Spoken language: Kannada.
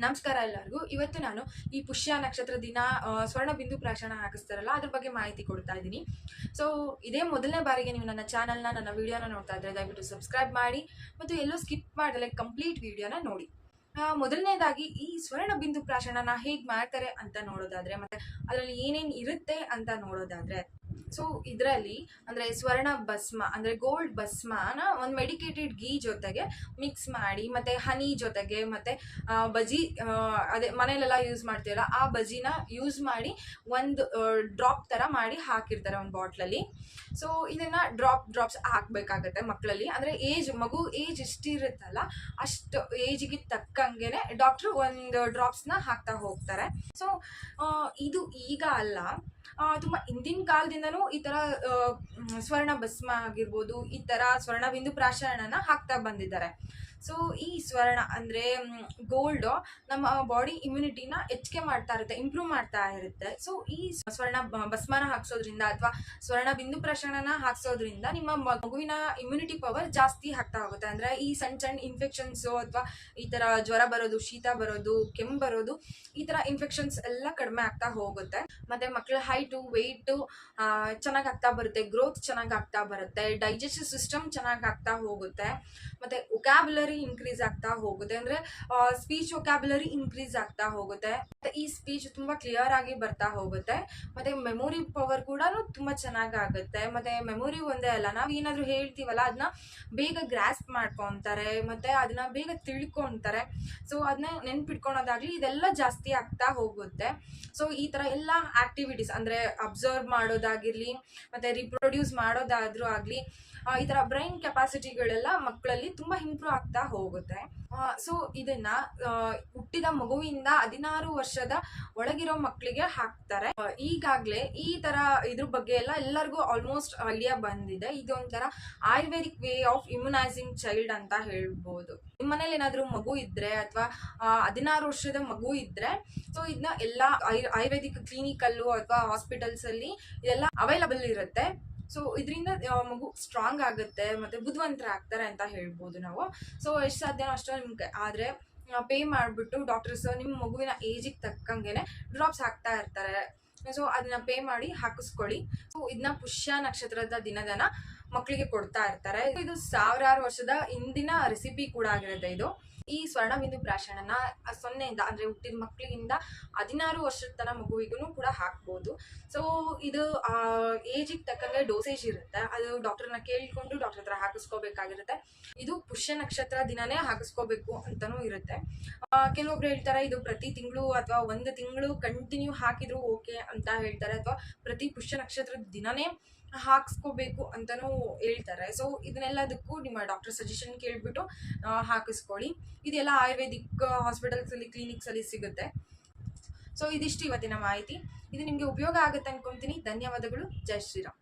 ನಮಸ್ಕಾರ ಎಲ್ಲರಿಗೂ. ಇವತ್ತು ನಾನು ಈ ಪುಷ್ಯ ನಕ್ಷತ್ರ ದಿನ ಸ್ವರ್ಣ ಬಿಂದು ಪ್ರಾಶನ ಹಾಕಿಸ್ತಾರಲ್ಲ, ಅದ್ರ ಬಗ್ಗೆ ಮಾಹಿತಿ ಕೊಡ್ತಾ ಇದ್ದೀನಿ. ಸೊ ಇದೇ ಮೊದಲನೇ ಬಾರಿಗೆ ನೀವು ನನ್ನ ಚಾನಲ್ನ, ನನ್ನ ವೀಡಿಯೋನ ನೋಡ್ತಾ ಇದ್ರೆ ದಯವಿಟ್ಟು ಸಬ್ಸ್ಕ್ರೈಬ್ ಮಾಡಿ ಮತ್ತು ಎಲ್ಲೂ ಸ್ಕಿಪ್ ಮಾಡದಲ್ಲೇ ಕಂಪ್ಲೀಟ್ ವಿಡಿಯೋನ ನೋಡಿ. ಮೊದಲನೇದಾಗಿ ಈ ಸ್ವರ್ಣ ಬಿಂದು ಪ್ರಾಶನನ ಹೇಗೆ ಮಾಡ್ತಾರೆ ಅಂತ ನೋಡೋದಾದ್ರೆ, ಮತ್ತೆ ಅದರಲ್ಲಿ ಏನೇನು ಇರುತ್ತೆ ಅಂತ ನೋಡೋದಾದ್ರೆ ಸೊ ಇದರಲ್ಲಿ, ಅಂದರೆ ಸ್ವರ್ಣ ಭಸ್ಮ, ಅಂದರೆ ಗೋಲ್ಡ್ ಭಸ್ಮನ ಒಂದು ಮೆಡಿಕೇಟೆಡ್ ಗೀ ಜೊತೆಗೆ ಮಿಕ್ಸ್ ಮಾಡಿ, ಮತ್ತು ಹನಿ ಜೊತೆಗೆ, ಮತ್ತು ಬಜಿ ಅದೇ ಮನೇಲೆಲ್ಲ ಯೂಸ್ ಮಾಡ್ತೀವಲ್ಲ, ಆ ಬಜಿನ ಯೂಸ್ ಮಾಡಿ ಒಂದು ಡ್ರಾಪ್ ಥರ ಮಾಡಿ ಹಾಕಿರ್ತಾರೆ ಒಂದು ಬಾಟ್ಲಲ್ಲಿ. ಸೊ ಇದನ್ನು ಡ್ರಾಪ್ ಡ್ರಾಪ್ಸ್ ಹಾಕಬೇಕಾಗತ್ತೆ ಮಕ್ಕಳಲ್ಲಿ ಅಂದರೆ ಏಜ್ ಮಗು ಏಜ್ ಎಷ್ಟಿರುತ್ತಲ್ಲ, ಅಷ್ಟು ಏಜಿಗೆ ತಕ್ಕಂಗೆ ಡಾಕ್ಟ್ರು ಒಂದು ಡ್ರಾಪ್ಸ್ನ ಹಾಕ್ತಾ ಹೋಗ್ತಾರೆ. ಸೊ ಇದು ಈಗ ಅಲ್ಲ. ತುಂಬ ಹಿಂದಿನ ಕಾಲದಿಂದನೂ ಈ ಥರ ಸ್ವರ್ಣ ಭಸ್ಮ ಆಗಿರ್ಬೋದು, ಈ ಥರ ಸ್ವರ್ಣ ಬಿಂದು ಪ್ರಾಶನನ ಹಾಕ್ತಾ ಬಂದಿದ್ದಾರೆ. ಸೊ ಈ ಸ್ವರ್ಣ ಅಂದರೆ ಗೋಲ್ಡ್ ನಮ್ಮ ಬಾಡಿ ಇಮ್ಯುನಿಟಿನ ಹೆಚ್ಚಿಗೆ ಮಾಡ್ತಾ ಇರುತ್ತೆ ಇಂಪ್ರೂವ್ ಮಾಡ್ತಾ ಇರುತ್ತೆ. ಸೊ ಈ ಸ್ವರ್ಣ ಭಸ್ಮಾನ ಹಾಕ್ಸೋದ್ರಿಂದ ಅಥವಾ ಸ್ವರ್ಣ ಬಿಂದು ಪ್ರಸರಣನ ಹಾಕ್ಸೋದ್ರಿಂದ ನಿಮ್ಮ ಮಗುವಿನ ಇಮ್ಯುನಿಟಿ ಪವರ್ ಜಾಸ್ತಿ ಆಗ್ತಾ ಹೋಗುತ್ತೆ. ಅಂದರೆ ಈ ಸಣ್ಣ ಸಣ್ಣ ಇನ್ಫೆಕ್ಷನ್ಸು ಅಥವಾ ಈ ಥರ ಜ್ವರ ಬರೋದು, ಶೀತ ಬರೋದು, ಕೆಮ್ಮು ಬರೋದು, ಈ ಥರ ಇನ್ಫೆಕ್ಷನ್ಸ್ ಎಲ್ಲ ಕಡಿಮೆ ಆಗ್ತಾ ಹೋಗುತ್ತೆ. ಮತ್ತು ಮಕ್ಕಳ ಹೈಟು ವೆಯ್ಟು ಚೆನ್ನಾಗಿ ಆಗ್ತಾ ಬರುತ್ತೆ ಗ್ರೋತ್ ಚೆನ್ನಾಗಿ ಆಗ್ತಾ ಬರುತ್ತೆ ಡೈಜೆಸ್ಟಿವ್ ಸಿಸ್ಟಮ್ ಚೆನ್ನಾಗಿ ಆಗ್ತಾ ಹೋಗುತ್ತೆ. ಮತ್ತು ಒಕ್ಯಾಬುಲರಿ ಇನ್ಕ್ರೀಸ್ ಆಗ್ತಾ ಹೋಗುತ್ತೆ. ಅಂದ್ರೆ ಸ್ಪೀಚ್ ವೊಕ್ಯಾಬ್ಯುಲರಿ ಇನ್ಕ್ರೀಸ್ ಆಗ್ತಾ ಹೋಗುತ್ತೆ. ಈ ಸ್ಪೀಚ್ ತುಂಬಾ ಕ್ಲಿಯರ್ ಆಗಿ ಬರ್ತಾ ಹೋಗುತ್ತೆ. ಮತ್ತೆ ಮೆಮೊರಿ ಪವರ್ ಕೂಡ ತುಂಬಾ ಚೆನ್ನಾಗಿ ಆಗುತ್ತೆ. ಮತ್ತೆ ಮೆಮೊರಿ ಒಂದೇ ಅಲ್ಲ, ನಾವು ಏನಾದರೂ ಹೇಳ್ತೀವಲ್ಲ ಅದನ್ನ ಬೇಗ ಗ್ರಾಸ್ಪ್ ಮಾಡ್ಕೊಂತಾರೆ, ಮತ್ತೆ ಅದನ್ನ ಬೇಗ ತಿಳ್ಕೊಂತಾರೆ. ಸೊ ಅದನ್ನ ನೆನ್ಪಿಟ್ಕೊಳೋದಾಗ್ಲಿ ಇದೆಲ್ಲ ಜಾಸ್ತಿ ಆಗ್ತಾ ಹೋಗುತ್ತೆ. ಸೊ ಈ ತರ ಎಲ್ಲ ಆಕ್ಟಿವಿಟೀಸ್ ಅಂದ್ರೆ ಅಬ್ಸರ್ವ್ ಮಾಡೋದಾಗಿರಲಿ, ಮತ್ತೆ ರಿಪ್ರೊಡ್ಯೂಸ್ ಮಾಡೋದಾದ್ರೂ ಆಗಲಿ ಈ ತರ ಬ್ರೈನ್ ಕೆಪಾಸಿಟಿಗಳೆಲ್ಲ ಮಕ್ಕಳಲ್ಲಿ ತುಂಬಾ ಇಂಪ್ರೂವ್ ಆಗ್ತಾ ಹೋಗುತ್ತೆ. ಸೊ ಇದನ್ನ ಹುಟ್ಟಿದ ಮಗುವಿಂದ ಹದಿನಾರು ವರ್ಷದ ಒಳಗಿರೋ ಮಕ್ಕಳಿಗೆ ಹಾಕ್ತಾರೆ. ಈಗಾಗ್ಲೇ ಈ ತರ ಇದ್ರ ಬಗ್ಗೆ ಎಲ್ಲ ಎಲ್ಲರಿಗೂ ಆಲ್ಮೋಸ್ಟ್ ಅಲ್ಲಿಯ ಬಂದಿದೆ. ಇದೊಂಥರ ayurvedic way of immunising child ಅಂತ ಹೇಳ್ಬೋದು. ಮನೇಲಿ ಏನಾದ್ರೂ ಮಗು ಇದ್ರೆ ಅಥವಾ ಹದಿನಾರು ವರ್ಷದ ಮಗು ಇದ್ರೆ ಸೊ ಇದನ್ನ ಎಲ್ಲ ಆಯುರ್ವೇದಿಕ್ ಕ್ಲಿನಿಕಲ್ಲು ಅಥವಾ ಹಾಸ್ಪಿಟಲ್ಸ್ ಅಲ್ಲಿ ಇದೆಲ್ಲ ಅವೈಲಬಲ್ ಇರುತ್ತೆ. ಸೊ ಇದರಿಂದ ಮಗು ಸ್ಟ್ರಾಂಗ್ ಆಗುತ್ತೆ, ಮತ್ತೆ ಬುದ್ಧಿವಂತರ ಆಗ್ತಾರೆ ಅಂತ ಹೇಳ್ಬೋದು ನಾವು. ಸೊ ಎಷ್ಟು ಸಾಧ್ಯನೋ ಅಷ್ಟು ನಿಮ್ಗೆ. ಆದರೆ ಪೇ ಮಾಡಿಬಿಟ್ಟು ಡಾಕ್ಟರ್ಸ್ ನಿಮ್ಮ ಮಗುವಿನ ಏಜಿಗೆ ತಕ್ಕಂಗೆನೆ ಡ್ರಾಪ್ಸ್ ಹಾಕ್ತಾ ಇರ್ತಾರೆ. ಸೊ ಅದನ್ನ ಪೇ ಮಾಡಿ ಹಾಕಿಸ್ಕೊಳ್ಳಿ. ಸೊ ಇದನ್ನ ಪುಷ್ಯ ನಕ್ಷತ್ರದ ದಿನದನ ಮಕ್ಕಳಿಗೆ ಕೊಡ್ತಾ ಇರ್ತಾರೆ. ಇದು ಸಾವಿರಾರು ವರ್ಷದ ಹಿಂದಿನ ರೆಸಿಪಿ ಕೂಡ ಆಗಿರುತ್ತೆ ಇದು. ಈ ಸ್ವರ್ಣ ಬಿಂದು ಪ್ರಾಶನನ ಸೊನ್ನೆಯಿಂದ, ಅಂದ್ರೆ ಹುಟ್ಟಿದ ಮಕ್ಕಳಿಗಿಂದ ಹದಿನಾರು ವರ್ಷದ ತನ ಮಗುವಿಗೂ ಕೂಡ ಹಾಕ್ಬೋದು. ಸೊ ಇದು ಏಜಿಗೆ ತಕ್ಕಂಗೆ ಡೋಸೇಜ್ ಇರುತ್ತೆ. ಅದು ಡಾಕ್ಟರ್ನ ಕೇಳಿಕೊಂಡು ಡಾಕ್ಟರ್ ಹತ್ರ ಹಾಕಿಸ್ಕೋಬೇಕಾಗಿರುತ್ತೆ. ಇದು ಪುಷ್ಯ ನಕ್ಷತ್ರ ದಿನನೇ ಹಾಕಿಸ್ಕೋಬೇಕು ಅಂತಾನೂ ಇರುತ್ತೆ. ಕೆಲವೊಬ್ರು ಹೇಳ್ತಾರೆ, ಇದು ಪ್ರತಿ ತಿಂಗಳು ಅಥವಾ ಒಂದು ತಿಂಗಳು ಕಂಟಿನ್ಯೂ ಹಾಕಿದ್ರು ಓಕೆ ಅಂತ ಹೇಳ್ತಾರೆ. ಅಥವಾ ಪ್ರತಿ ಪುಷ್ಯ ನಕ್ಷತ್ರದ ದಿನನೇ ಹಾಕಿಸ್ಕೋಬೇಕು ಅಂತಲೂ ಹೇಳ್ತಾರೆ. ಸೊ ಇದನ್ನೆಲ್ಲದಕ್ಕೂ ನಿಮ್ಮ ಡಾಕ್ಟರ್ ಸಜೆಷನ್ ಕೇಳಿಬಿಟ್ಟು ಹಾಕಿಸ್ಕೊಳ್ಳಿ. ಇದೆಲ್ಲ ಆಯುರ್ವೇದಿಕ್ ಹಾಸ್ಪಿಟಲ್ಸಲ್ಲಿ ಕ್ಲಿನಿಕ್ಸಲ್ಲಿ ಸಿಗುತ್ತೆ. ಸೊ ಇದಿಷ್ಟು ಇವತ್ತಿನ ಮಾಹಿತಿ. ಇದು ನಿಮಗೆ ಉಪಯೋಗ ಆಗುತ್ತೆ ಅನ್ಕೊಂತೀನಿ. ಧನ್ಯವಾದಗಳು. ಜೈ ಶ್ರೀರಾಮ್.